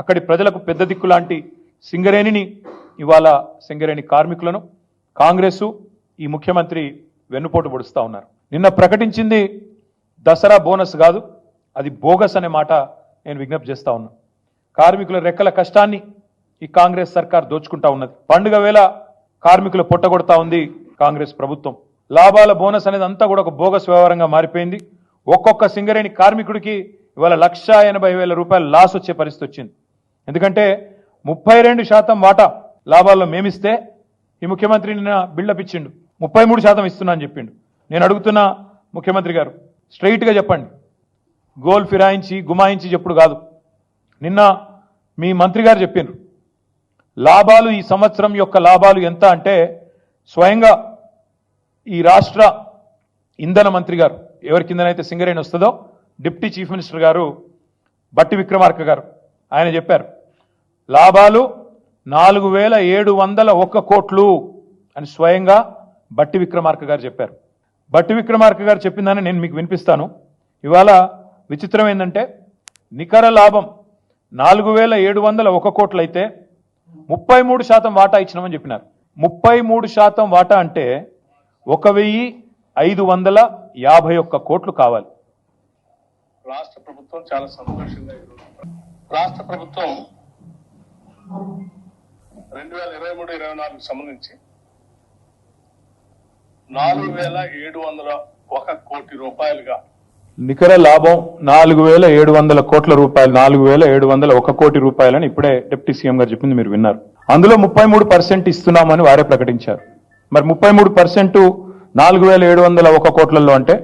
అక్కడి ప్రజలకు పెద్ద దిక్కు లాంటి సింగరేణిని ఇవాళ సింగరేణి కార్మికులను కాంగ్రెసు ఈ ముఖ్యమంత్రి వెన్నుపోటు పొడుస్తూ ఉన్నారు. నిన్న ప్రకటించింది దసరా బోనస్ కాదు అది బోగస్ అనే మాట నేను విజ్ఞప్తి చేస్తా ఉన్నా. కార్మికుల రెక్కల కష్టాన్ని ఈ కాంగ్రెస్ సర్కార్ దోచుకుంటా ఉన్నది. పండుగ వేళ కార్మికులు పొట్టగొడతా ఉంది కాంగ్రెస్ ప్రభుత్వం. లాభాల బోనస్ అనేది అంతా కూడా ఒక బోగస్ వ్యవహారంగా మారిపోయింది. ఒక్కొక్క సింగరేణి కార్మికుడికి ఇవాళ లక్ష ఎనభై వేల రూపాయల లాస్ వచ్చే పరిస్థితి వచ్చింది. ఎందుకంటే ముప్పై రెండు శాతం వాటా లాభాల్లో మేమిస్తే ఈ ముఖ్యమంత్రి నిన్న బిల్డప్ ఇచ్చిండు. ముప్పై మూడు శాతం ఇస్తున్నా అని చెప్పిండు. నేను అడుగుతున్న ముఖ్యమంత్రి గారు స్ట్రైట్గా చెప్పండి. గోల్ ఫిరాయించి గుమాయించి చెప్పుడు కాదు. నిన్న మీ మంత్రి గారు చెప్పిండ్రు లాభాలు ఈ సంవత్సరం యొక్క లాభాలు ఎంత అంటే స్వయంగా ఈ రాష్ట్ర ఇంధన మంత్రి గారు ఎవరి కిందనైతే సింగరేణి వస్తుందో డిప్యూటీ చీఫ్ మినిస్టర్ గారు బట్టి విక్రమార్క గారు ఆయన చెప్పారు లాభాలు నాలుగు వేల ఏడు వందల ఒక్క కోట్లు అని స్వయంగా బట్టి విక్రమార్క గారు చెప్పారు. బట్టి విక్రమార్క గారు చెప్పిందని నేను మీకు వినిపిస్తాను. ఇవాళ విచిత్రం ఏంటంటే నికర లాభం నాలుగు వేల ఏడు వందల ఒక కోట్లు అయితే ముప్పై మూడు శాతం వాటా ఇచ్చినామని చెప్పినారు. ముప్పై మూడు శాతం వాటా అంటే ఒక వెయ్యి ఐదు వందల యాభై ఒక్క కోట్లు కావాలి. రాష్ట్ర ప్రభుత్వం చాలా సంతోషంగా రాష్ట్ర ప్రభుత్వం రెండు వేల ఇరవై మూడు ఇరవై నాలుగు సంబంధించి నాలుగు వేల ఏడు వందల ఒక కోటి రూపాయలుగా నికర లాభం నాలుగు వేల ఏడు వందల కోట్ల రూపాయలు నాలుగు వేల ఏడు వందల ఒక కోటి రూపాయలని ఇప్పుడే డిప్యూటీ సీఎం గారు చెప్పింది మీరు విన్నారు. అందులో ముప్పై మూడు పర్సెంట్ ఇస్తున్నామని వారే ప్రకటించారు. మరి ముప్పై మూడు పర్సెంట్ నాలుగు వేల ఏడు వందల ఒక కోట్లలో అంటే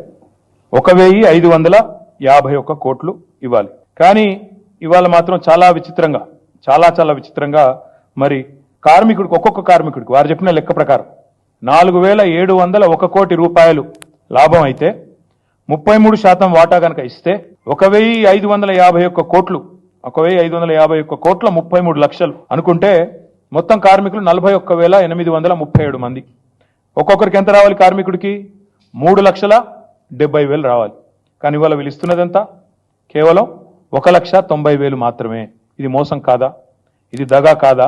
ఒక వెయ్యి ఐదు వందల యాభై ఒక్క కోట్లు ఇవ్వాలి. కానీ ఇవాళ మాత్రం చాలా విచిత్రంగా చాలా చాలా విచిత్రంగా మరి కార్మికుడికి ఒక్కొక్క కార్మికుడికి వారు చెప్పిన లెక్క ప్రకారం నాలుగు వేల ఏడు వందల ఒక కోటి రూపాయలు లాభం అయితే ముప్పై మూడు శాతం వాటా కనుక ఇస్తే ఒక వెయ్యి ఐదు వందల యాభై ఒక్క కోట్లు ఒక వెయ్యి ఐదు వందల యాభై ఒక్క కోట్ల ముప్పై మూడు లక్షలు అనుకుంటే మొత్తం కార్మికులు నలభై ఒక్క వేల ఎనిమిది వందల ముప్పై ఏడు మంది. ఒక్కొక్కరికి ఎంత రావాలి కార్మికుడికి? మూడు లక్షల డెబ్బై వేలు రావాలి. కానీ ఇవాళ వీళ్ళు ఇస్తున్నదంతా? కేవలం ఒక లక్ష తొంభై వేలు మాత్రమే. ఇది మోసం కాదా? ఇది దగా కాదా?